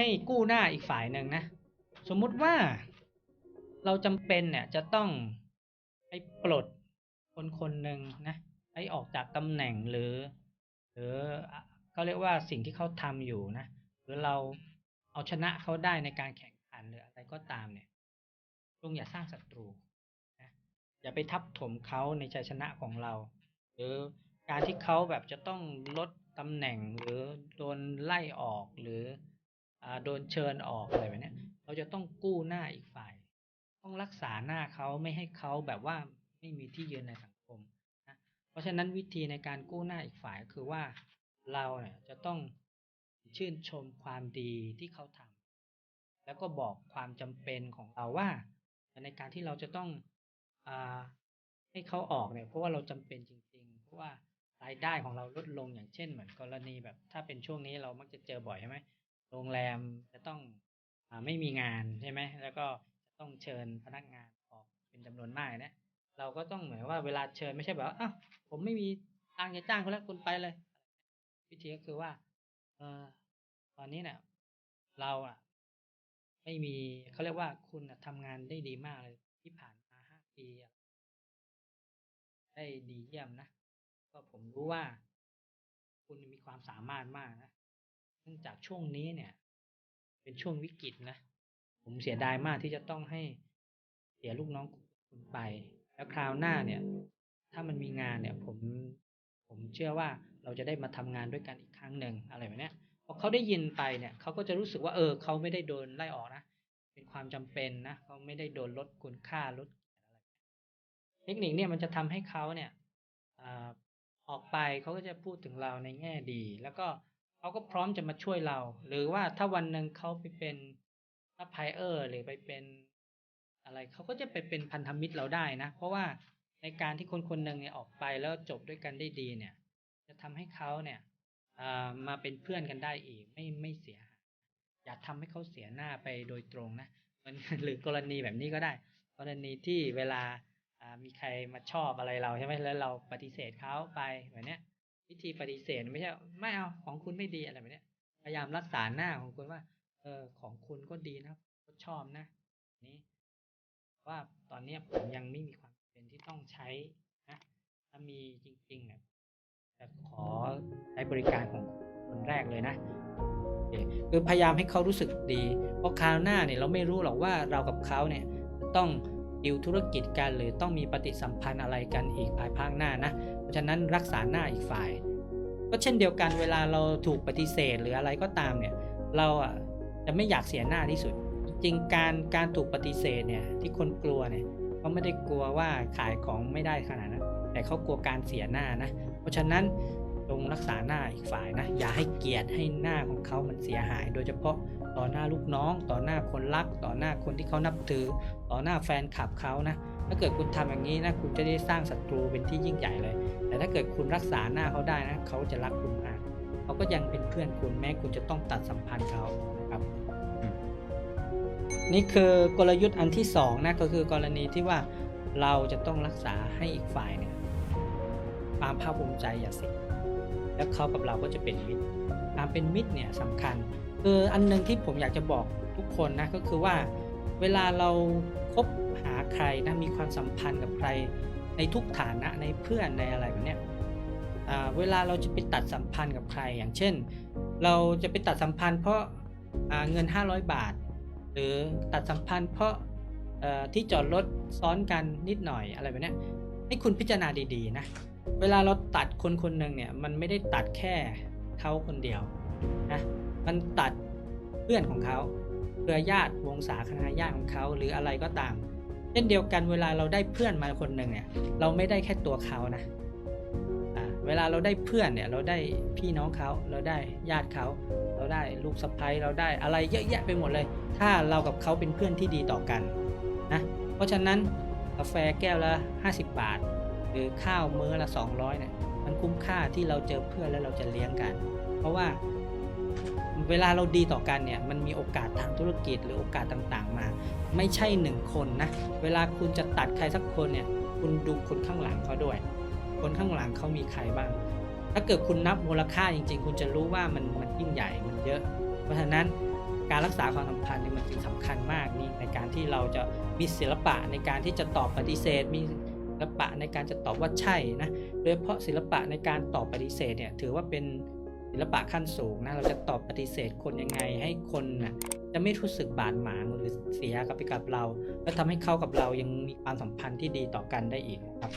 ให้กู้หน้าอีกฝ่ายหนึ่งนะ สมมุติว่าเราจำเป็นเนี่ยจะต้องไปปลดคนคนหนึ่งนะให้ออกจากตำแหน่งหรือ หรือเขาเรียกว่าสิ่งที่เขาทำอยู่นะ หรือเราเอาชนะเขาได้ในการแข่งขันหรืออะไรก็ตามเนี่ยจงอย่าสร้างศัตรูนะอย่าไปทับถมเขาในชัยชนะของเรา หรือการที่เขาแบบจะต้องลดตำแหน่งหรือโดนไล่ออกหรือ โดนเชิญออกอะไรแบบนี้เราจะต้องกู้หน้าอีกฝ่าย ต้องรักษาหน้าเขาไม่ให้เขาแบบว่าไม่มีที่ยืนในสังคมนะเพราะฉะนั้นวิธีในการกู้หน้าอีกฝ่ายก็คือว่าเราเนี่ยจะต้องชื่นชมความดีที่เขาทำแล้วก็บอกความจำเป็นของเราว่า ในการที่เราจะต้องอให้เขาออกเนี่ยเพราะว่าเราจำเป็นจริง ๆ เพราะว่ารายได้ของเราลดลงอย่างเช่นเหมือนกรณีแบบ ถ้าเป็นช่วงนี้เรามักจะเจอบ่อยใช่ไหม โรงแรมจะต้องอไม่มีงานใช่ไหมแล้วก็จะต้องเชิญพนักงานออกเป็นจำนวนมากนี่ยเราก็ต้องเหมือนว่าเวลาเชิญไม่ใช่แบบว่าอ้าวผมไม่มีตังค์จะจ้างคุณแล้วคุณไปเลย วิธีก็คือว่า เออตอนนี้เนี่ยเราอะไม่มีเขาเรียกว่าคุณน่ะทำงานได้ดีมากเลยที่ผ่านมาห้าปีได้ดีเยี่ยมนะ ก็ผมรู้ว่า คุณมีความสามารถมากนะ เนื่องจากช่วงนี้เนี่ย เป็นช่วงวิกฤตนะ ผมเสียดายมากที่จะต้องให้เสียลูกน้องคุณไป แล้วคราวหน้าเนี่ย ถ้ามันมีงานเนี่ย ผมผมเชื่อว่าเราจะได้มาทำงานด้วยกันอีกครั้งหนึ่งอะไรแบบเนี้ยพอเขาได้ยินไปเนี่ยเขาก็จะรู้สึกว่าเออเขาไม่ได้โดนไล่ออกนะเป็นความจำเป็นนะเขาไม่ได้โดนลดคุณค่าลดอะไรเทคนิคเนี่ยมันจะทำให้เขาเนี่ยอาออกไปเขาก็จะพูดถึงเราในแง่ดี แล้วก็ เขาก็พร้อมจะมาช่วยเรา หรือว่าถ้าวันหนึ่งเขาไปเป็นซัพพลายเออร์หรือไปเป็นอะไรเขาก็จะไปเป็นพันธมิตรเราได้นะ เพราะว่าในการที่คนคนหนึ่งเนี่ยออกไปแล้วจบด้วยกันได้ดีเนี่ย จะทำให้เขาเนี่ยอ่ามาเป็นเพื่อนกันได้อีกไม่ไม่เสียหายอย่าทำให้เขาเสียหน้าไปโดยตรงนะมันหรือกรณีแบบนี้ก็ได้ กรณีที่เวลาอ่ามีใครมาชอบอะไรเราใช่ไหมแล้วเราปฏิเสธเขาไปแบบเนี้ย วิธีปฏิเสธไม่ใช่ไม่เอาของคุณไม่ดีอะไรแบบนี้พยายามรักษาหน้าของคุณว่า เออของคุณก็ดีนะก็ชอบนะ นี้ว่าตอนเนี้ยผมยังไม่มีความเป็นที่ต้องใช้นะถ้ามีจริงๆเนี่ยจะขอใช้บริการของคนแรกเลยนะโอเคคือพยายามให้เขารู้สึกดี เพราะคราวหน้าเนี่ยเราไม่รู้หรอกว่าเรากับเขาเนี่ยต้อง ดิวธุรกิจกันหรือต้องมีปฏิสัมพันธ์อะไรกันอีกภายภาคหน้านะ เพราะฉะนั้นรักษาหน้าอีกฝ่าย ก็เช่นเดียวกันเวลาเราถูกปฏิเสธหรืออะไรก็ตามเนี่ยเราอะจะไม่อยากเสียหน้าที่สุด จริงการการถูกปฏิเสธเนี่ยที่คนกลัวเนี่ยเขาไม่ได้กลัวว่าขายของไม่ได้ขนาดนั้นแต่เขากลัวการเสียหน้านะ เพราะฉะนั้น จงรักษาหน้าอีกฝ่ายนะ อย่าให้เกียรติให้หน้าของเขามันเสียหาย โดยเฉพาะต่อหน้าลูกน้อง ต่อหน้าคนรัก ต่อหน้าคนที่เขานับถือ ต่อหน้าแฟนคลับเขานะ ถ้าเกิดคุณทำอย่างนี้นะ คุณจะได้สร้างศัตรูเป็นที่ยิ่งใหญ่เลย แต่ถ้าเกิดคุณรักษาหน้าเขาได้นะ เขาจะรักคุณมากเขาก็ยังเป็นเพื่อนคุณแม้คุณจะต้องตัดสัมพันธ์เขาครับนี่คือกลยุทธ์อันที่สองนะก็คือกรณีที่ว่าเราจะต้องรักษาให้อีกฝ่ายเนี่ยความภาคภูมิใจอย่าเสีย แล้วเขากับเราก็จะเป็นมิตรการเป็นมิตรเนี่ยสำคัญ คืออันหนึงที่ผมอยากจะบอกทุกคนนะก็คือว่า เวลาเราคบหาใครนะมีความสัมพันธ์กับใคร ในทุกฐานะในเพื่อนในอะไรแบบเนี้ยเวลาเราจะไปตัดสัมพันธ์กับใครอย่างเช่น เราจะไปตัดสัมพันธ์เพราะาเงิน 500 บาท หรือตัดสัมพันธ์เพราะที่จอดรถซ้อนกันนิดหน่อยอะไรแบบนี้ให้คุณพิจารณาดีๆนะ เวลาเราตัดคนคนหนึ่งเนี่ย มันไม่ได้ตัดแค่เขาคนเดียวนะมันตัดเพื่อนของเขาเครือญาติวงศาคณะญาติของเขาหรืออะไรก็ตาม เช่นเดียวกันเวลาเราได้เพื่อนมาคนหนึ่งเนี่ย เราไม่ได้แค่ตัวเขานะเวลาเราได้เพื่อนเนี่ย เราได้พี่น้องเขาเราได้ญาติเขาเราได้ลูกสะใภ้เราได้อะไรเยอะแยะไปหมดเลย ถ้าเรากับเขาเป็นเพื่อนที่ดีต่อกันนะเพราะฉะนั้นกาแฟแก้วละ 50 บาท หรือข้าวมื้อละ 200เนี่ยมันคุ้มค่าที่เราเจอเพื่อนแล้วเราจะเลี้ยงกัน เพราะว่าเวลาเราดีต่อกันเนี่ยมันมีโอกาสทางธุรกิจหรือโอกาสต่างๆมา ไม่ใช่หนึ่งคนนะเวลาคุณจะตัดใครสักคนเนี่ยคุณดูคนข้างหลังเขาด้วย คนข้างหลังเขามีใครบ้าง ถ้าเกิดคุณนับมูลค่าจริง ๆ คุณจะรู้ว่ามันมันยิ่งใหญ่มันเยอะ เพราะฉะนั้นการรักษาความสัมพันธ์เนี่ยมันจึงสำคัญมากนี่ในการที่เราจะมีศิลปะในการที่จะตอบปฏิเสธมี ลปะในการจะตอบว่าใช่นะ โดยเฉพาะศิลปะในการตอบปฏิเสธเนี่ยถือว่าเป็นศิลปะขั้นสูงนะ เราจะตอบปฏิเสธคนยังไงให้คนน่ะจะไม่รู้สึกบาดหมางหรือเสียกับไปกับเรา และทำให้เขากับเรายังมีความสัมพันธ์ที่ดีต่อกันได้อีกนะครับ